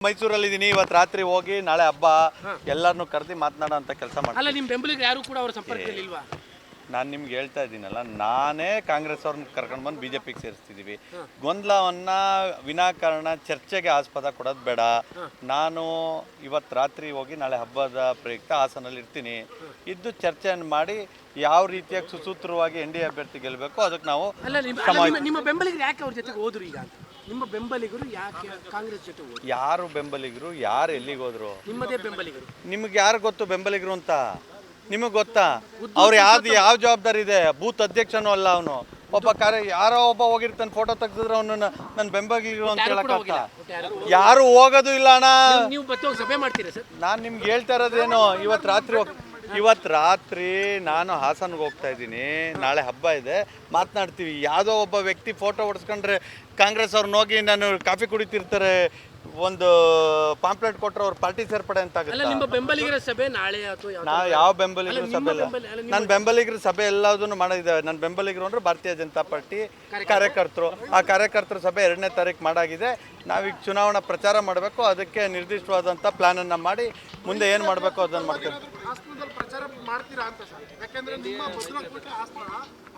ಮೈಸೂರಲ್ಲಿ ಇದೀನಿ ಇವತ್ತು ರಾತ್ರಿ ಹೋಗಿ ನಾಳೆ ಹಬ್ಬ ಎಲ್ಲರನ್ನು ಕರೆದಿ ಮಾತನಾಡೋ ಅಂತ ಕೆಲಸ ಮಾಡ್ತೀನಿ. ಅಲ್ಲ ನಿಮ್ಮ ಬೆಂಬಲಿಗರು ಯಾರು ಕೂಡ ಅವ್ರ ನಾನು ನಿಮ್ಗೆ ಹೇಳ್ತಾ ಇದ್ದೀನಲ್ಲ ನಾನೇ ಕಾಂಗ್ರೆಸ್ ಅವ್ರನ್ನ ಕರ್ಕೊಂಡು ಬಂದು ಬಿ ಜೆ ಪಿಗೆ ಸೇರಿಸ್ತಿದ್ದೀವಿ ಗೊಂದಲವನ್ನ ವಿನಾಕಾರಣ ಚರ್ಚೆಗೆ ಆಸ್ಪದ ಕೊಡೋದು ಬೇಡ. ನಾನು ಇವತ್ತು ರಾತ್ರಿ ಹೋಗಿ ನಾಳೆ ಹಬ್ಬದ ಪ್ರಯುಕ್ತ ಹಾಸನಲ್ಲಿ ಇರ್ತೀನಿ. ಇದ್ದು ಚರ್ಚೆಯನ್ನು ಮಾಡಿ ಯಾವ ರೀತಿಯಾಗಿ ಸುಸೂತ್ರವಾಗಿ ಎನ್ ಡಿ ಎ ಅಭ್ಯರ್ಥಿ ಗೆಲ್ಲಬೇಕು ಅದಕ್ಕೆ ನಾವು ಅಲ್ಲ ನಿಮ್ಮ ಅಲ್ಲ, ನಿಮ್ಮ- ನಿಮ್ಮ ಬೆಂಬಲಿಗರು ಯಾಕೆ ಅವ್ರ ಜೊತೆಗೆ ಹೋದ್ರು ಈಗ ಅಂತ? ನಿಮ್ಮ ಬೆಂಬಲಿಗರು ಯಾಕೆ ಕಾಂಗ್ರೆಸ್ ಜೊತೆ ಹೋದ್ರು ಯಾರು ಬೆಂಬಲಿಗರು? ಯಾರು ಎಲ್ಲಿಗೆ ಹೋದ್ರು? ನಿಮ್ಮದೇ ಬೆಂಬಲಿಗರು. ನಿಮ್ಗೆ ಯಾರು ಗೊತ್ತು ಬೆಂಬಲಿಗರು ಅಂತ? ನಿಮಗೆ ಗೊತ್ತಾ? ಅವ್ರು ಯಾವ್ದು ಯಾವ ಜವಾಬ್ದಾರಿ ಇದೆ? ಬೂತ್ ಅಧ್ಯಕ್ಷನೂ ಅಲ್ಲ ಅವನು. ಒಬ್ಬ ಕಾರ್ಯ ಯಾರೋ ಒಬ್ಬ ಹೋಗಿರ್ತಾನೆ ಫೋಟೋ ತೆಗ್ದಿದ್ರೆ ಅವನನ್ನ ನನ್ನ ಬೆಂಬಲಿಗರು ಅಂತ ಹೇಳಕ್ ಯಾರು ಹೋಗೋದು ಇಲ್ಲ ಅಣ್ಣ. ನೀವು ಸಭೆ ಮಾಡ್ತೀರಾ ಸರ್? ನಾನು ನಿಮ್ಗೆ ಹೇಳ್ತಾ ಇರೋದೇನು ಇವತ್ತು ರಾತ್ರಿ ಹೋಗ್ ಇವತ್ತು ರಾತ್ರಿ ನಾನು ಹಾಸನ್ಗೆ ಹೋಗ್ತಾ ಇದ್ದೀನಿ. ನಾಳೆ ಹಬ್ಬ ಇದೆ. ಮಾತನಾಡ್ತೀವಿ. ಯಾವುದೋ ಒಬ್ಬ ವ್ಯಕ್ತಿ ಫೋಟೋ ಹೊಡ್ಸ್ಕೊಂಡ್ರೆ ಕಾಂಗ್ರೆಸ್ ಅವ್ರನ್ನ ಹೋಗಿ ನಾನು ಕಾಫಿ ಕುಡಿತಿರ್ತಾರೆ. ಒಂದು ಪಾಂಪ್ಲೆಟ್ ಕೊಟ್ಟರೆ ಅವ್ರ ಪಾರ್ಟಿ ಸೇರ್ಪಡೆ ಅಂತ ಅಲ್ಲ ಆಗುತ್ತೆ ನಿಮ್ಮ ಬೆಂಬಲಿಗರ ಸಭೆ ನಾಳೆ ಅಥವಾ ಯಾವ ನಾ ಯಾವ ಬೆಂಬಲಿಗರು ಸಭೆ ಇಲ್ಲ. ಬೆಂಬಲ- ಅಲ್ಲ, ನಿಮ್ಮ- ನನ್ನ ಬೆಂಬಲಿಗರ ಸಭೆ ಎಲ್ಲದನ್ನು ಮಾಡಿದ್ದೇವೆ. ನನ್ನ ಬೆಂಬಲಿಗರು ಅಂದ್ರೆ ಭಾರತೀಯ ಜನತಾ ಪಾರ್ಟಿ ಕಾರ್ಯಕರ್ತರು. ಆ ಕಾರ್ಯಕರ್ತರ ಸಭೆ ಎರಡನೇ ತಾರೀಕು ಮಾಡಾಗಿದೆ. ನಾವೀಗ ಚುನಾವಣಾ ಪ್ರಚಾರ ಮಾಡಬೇಕು. ಅದಕ್ಕೆ ನಿರ್ದಿಷ್ಟವಾದಂಥ ಪ್ಲಾನನ್ನು ಮಾಡಿ ಮುಂದೆ ಏನು ಮಾಡಬೇಕು ಅದನ್ನು ಮಾಡ್ತೀವಿ. ಮಾಡ್ತೀರಾ ಅಂತ ಸರ್ ಯಾಕಂದ್ರೆ ನಿಮ್ಮ ಭದ್ರಾಕೋಟೆ ಆಸ್ಥಾನ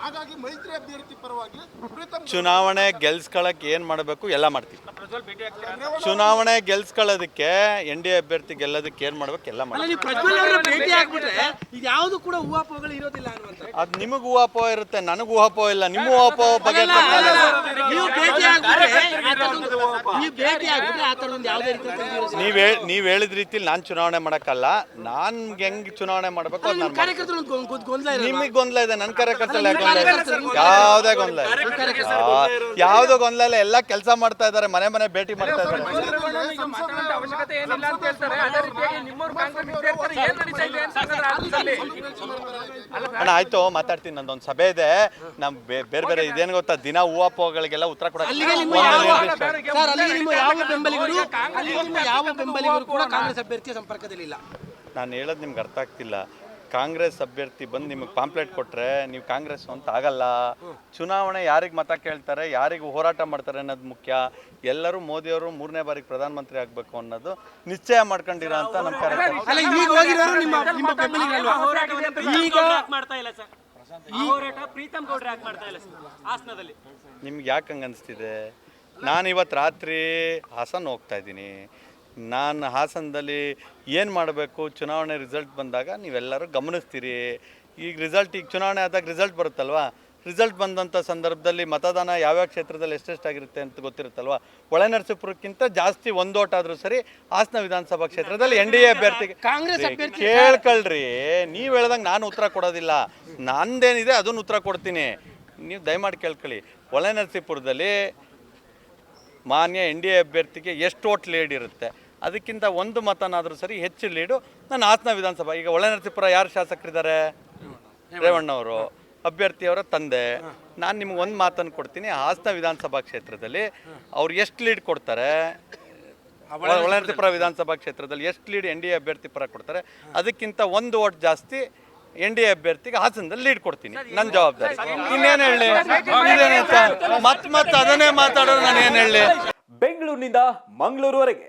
ಹಾಗಾಗಿ ಮೈತ್ರಿ ಅಭ್ಯರ್ಥಿ ಪರವಾಗಿ ಪ್ರೀತಮ್ ಚುನಾವಣೆ ಗೆಲ್ಸ್ಕೊಳಕ್ಕೆ ಏನು ಮಾಡಬೇಕು ಎಲ್ಲ ಮಾಡ್ತೀವಿ ಚುನಾವಣೆ ಗೆಲ್ಸ್ಕೊಳ್ಳೋದಕ್ಕೆ ಎನ್ ಡಿ ಎ ಅಭ್ಯರ್ಥಿ ಗೆಲ್ಲೋದಕ್ಕೆ ಏನು ಮಾಡ್ಬೇಕು ಎಲ್ಲ ಮಾಡ್ತೀವಿ ನೀವು ಪ್ರಜ್ವಲ್ ಅವರ ಭೇಟಿ ಆಗ್ಬಿಟ್ರೆ ಇದು ಯಾವುದು ಕೂಡ ಹೂವಾಪಗಳು ಇರೋದಿಲ್ಲ ಅನ್ನುವಂಥ ಅದು ನಿಮಗೆ ಊಹಾಪೋಹ ಇರುತ್ತೆ ನನಗೆ ಊಹಾಪೋಹ ಇಲ್ಲ ನಿಮ್ಮ ಊಹಾಪೋಹ ಬಗ್ಗೆ ನೀವು ಭೇಟಿ ನೀವು ಆ ನೀವ್ ಹೇಳ್ ನೀವ್ ಹೇಳಿದ ರೀತಿಲಿ ನಾನು ಚುನಾವಣೆ ಮಾಡಕ್ಕಲ್ಲ ನಾನ್ ಹೆಂಗ್ ಚುನಾವಣೆ ಮಾಡ್ಬೇಕು ನಿಮಗ್ ನಾನು ಇರೋದು ನಿಮಗೆ ಗೊಂದಲ ಇದೆ ನನ್ನ ಕಾರ್ಯಕರ್ತರಲ್ಲಿ ಯಾಕೆ ಗೊಂದಲ ಇದೆ ಯಾವುದೇ ಗೊಂದಲ ಇಲ್ಲ ಯಾವುದೋ ಗೊಂದಲ ಇಲ್ಲ ಎಲ್ಲ ಕೆಲಸ ಮಾಡ್ತಾ ಇದ್ದಾರೆ ಮನೆ ಮನೆ ಭೇಟಿ ಮಾಡ್ತಾ ಇದ್ದಾರೆ ಅವಶ್ಯಕತೆ ಏನಿಲ್ಲ ಅಂತ ಹೇಳ್ತಾರೆ ಅದೇ ರೀತಿಯಾಗಿ ನಿಮ್ಮವ್ರು ಕಾಂಗ್ರೆಸ್ ವಿದ್ಯಾರ್ಥಿಗಳು ಏನ್ ನಡೀತಾ ಇದೆ ಅಂತ ಅಣ್ಣ ಆಯ್ತು ಮಾತಾಡ್ತೀನಿ. ನಂದೊಂದು ಸಭೆ ಇದೆ. ನಮ್ ಬೇರೆ ಬೇರೆ ಇದೇನ್ ಗೊತ್ತಾ? ದಿನ ಹೂವಾಪೋಗಳಿಗೆಲ್ಲ ಉತ್ತರ ನಿರ್ದಿಷ್ಟ- ಸರ್ ಅಲ್ಲಿಗೆ ನಿಮ್ಮ ಯಾವ ಬೆಂಬಲಿಗರು ಅಲ್ಲಿ ನಿಮ್ಮ ಯಾವ ಬೆಂಬಲಿಗರು ಕೂಡ ಕಾಂಗ್ರೆಸ್ ಅಭ್ಯರ್ಥಿಯ ಸಂಪರ್ಕದಲ್ಲಿ ಇಲ್ಲ ನಾನು ಹೇಳೋದು ನಿಮ್ಗೆ ಅರ್ಥ ಆಗ್ತಿಲ್ಲ. ಕಾಂಗ್ರೆಸ್ ಅಭ್ಯರ್ಥಿ ಬಂದು ನಿಮಗೆ ಪಾಂಪ್ಲೆಟ್ ಕೊಟ್ರೆ ನೀವು ಕಾಂಗ್ರೆಸ್ ಅಂತ ಆಗಲ್ಲ. ಚುನಾವಣೆ ಯಾರಿಗೆ ಮತ ಕೇಳ್ತಾರೆ ಯಾರಿಗೆ ಹೋರಾಟ ಮಾಡ್ತಾರೆ ಅನ್ನೋದು ಮುಖ್ಯ. ಎಲ್ಲರೂ ಮೋದಿಯವರು ಮೂರನೇ ಬಾರಿಗೆ ಪ್ರಧಾನಮಂತ್ರಿ ಆಗಬೇಕು ಅನ್ನೋದು ನಿಶ್ಚಯ ಮಾಡ್ಕೊಂಡಿರೋ ಅಂತ ನಮ್ಮ ಕಾರ್ಯಕರ್ತರು. ಅಲ್ಲ ಈಗ ಹೋಗಿರೋರು ನಿಮ್ಮ ನಿಮ್ಮ ಬೆಂಬಲಿಗರಲ್ವಾ? ಈಗ ಮಾಡ್ತಾ ಸರ್. ಹೋರಾಟ ಪ್ರೀತಮ್ ಗೌಡ್ರು ಯಾಕೆ ಮಾಡ್ತಾ ಇಲ್ಲ ಸರ್ ಹಾಸನದಲ್ಲಿ. ನಿಮ್ಗೆ ಯಾಕೆ ಹಂಗೆ ಅನಿಸ್ತಿದೆ? ನಾನು ಇವತ್ತು ರಾತ್ರಿ ಹಾಸನ ಹೋಗ್ತಾ ಇದ್ದೀನಿ. ನಾನು ಹಾಸನದಲ್ಲಿ ಏನು ಮಾಡಬೇಕು? ಚುನಾವಣೆ ರಿಸಲ್ಟ್ ಬಂದಾಗ ನೀವೆಲ್ಲರೂ ಗಮನಿಸ್ತೀರಿ. ಈಗ ರಿಸಲ್ಟ್ ಈಗ ಚುನಾವಣೆ ಆದಾಗ ರಿಸಲ್ಟ್ ಬರುತ್ತಲ್ವಾ? ರಿಸಲ್ಟ್ ಬಂದಂಥ ಸಂದರ್ಭದಲ್ಲಿ ಮತದಾನ ಯಾವ್ಯಾವ ಕ್ಷೇತ್ರದಲ್ಲಿ ಎಷ್ಟೆಷ್ಟಾಗಿರುತ್ತೆ ಅಂತ ಗೊತ್ತಿರುತ್ತಲ್ವಾ? ಒಳನರಸೀಪುರಕ್ಕಿಂತ ಜಾಸ್ತಿ ಒಂದು ಓಟ್ ಆದರೂ ಸರಿ ಹಾಸನ ವಿಧಾನಸಭಾ ಕ್ಷೇತ್ರದಲ್ಲಿ ಎನ್ ಡಿ ಎ ಅಭ್ಯರ್ಥಿಗೆ ಕೇಳ್ಕೊಳ್ರಿ. ನೀವು ಹೇಳ್ದಂಗೆ ನಾನು ಉತ್ತರ ಕೊಡೋದಿಲ್ಲ. ನಂದೇನಿದೆ ಅದನ್ನು ಉತ್ತರ ಕೊಡ್ತೀನಿ. ನೀವು ದಯಮಾಡಿ ಕೇಳ್ಕೊಳ್ಳಿ. ಒಳನರಸೀಪುರದಲ್ಲಿ ಮಾನ್ಯ ಎನ್ ಡಿ ಎ ಅಭ್ಯರ್ಥಿಗೆ ಎಷ್ಟು ಓಟ್ ಲೀಡ್ ಇರುತ್ತೆ? ಅದಕ್ಕಿಂತ ಒಂದು ಮತನಾದರೂ ಸರಿ ಹೆಚ್ಚು ಲೀಡು. ನಾನು ಹಾಸನ ವಿಧಾನಸಭಾ. ಈಗ ಒಳನರಸೀಪುರ ಯಾರು ಶಾಸಕರಿದ್ದಾರೆ? ರೇವಣ್ಣವರು ಅಭ್ಯರ್ಥಿಯವರ ತಂದೆ. ನಾನು ನಿಮ್ಗೆ ಒಂದು ಮಾತನ್ನು ಕೊಡ್ತೀನಿ. ಹಾಸನ ವಿಧಾನಸಭಾ ಕ್ಷೇತ್ರದಲ್ಲಿ ಅವ್ರು ಎಷ್ಟು ಲೀಡ್ ಕೊಡ್ತಾರೆ? ಒಳನರಸೀಪುರ ವಿಧಾನಸಭಾ ಕ್ಷೇತ್ರದಲ್ಲಿ ಎಷ್ಟು ಲೀಡ್ ಎನ್ ಡಿ ಎ ಅಭ್ಯರ್ಥಿ ಪರ ಕೊಡ್ತಾರೆ? ಅದಕ್ಕಿಂತ ಒಂದು ಓಟ್ ಜಾಸ್ತಿ ಎನ್ ಡಿ ಎ ಅಭ್ಯರ್ಥಿಗೆ ಹಾಸನದಲ್ಲಿ ಲೀಡ್ ಕೊಡ್ತೀನಿ. ನನ್ನ ಜವಾಬ್ದಾರಿ. ಇನ್ನೇನು ಹೇಳಿ? ಮತ್ತೆ ಮತ್ತೆ ಅದನ್ನೇ ಮಾತಾಡೋದು ನಾನು ಏನು ಹೇಳಿ? ಬೆಂಗಳೂರಿನಿಂದ ಮಂಗಳೂರುವರೆಗೆ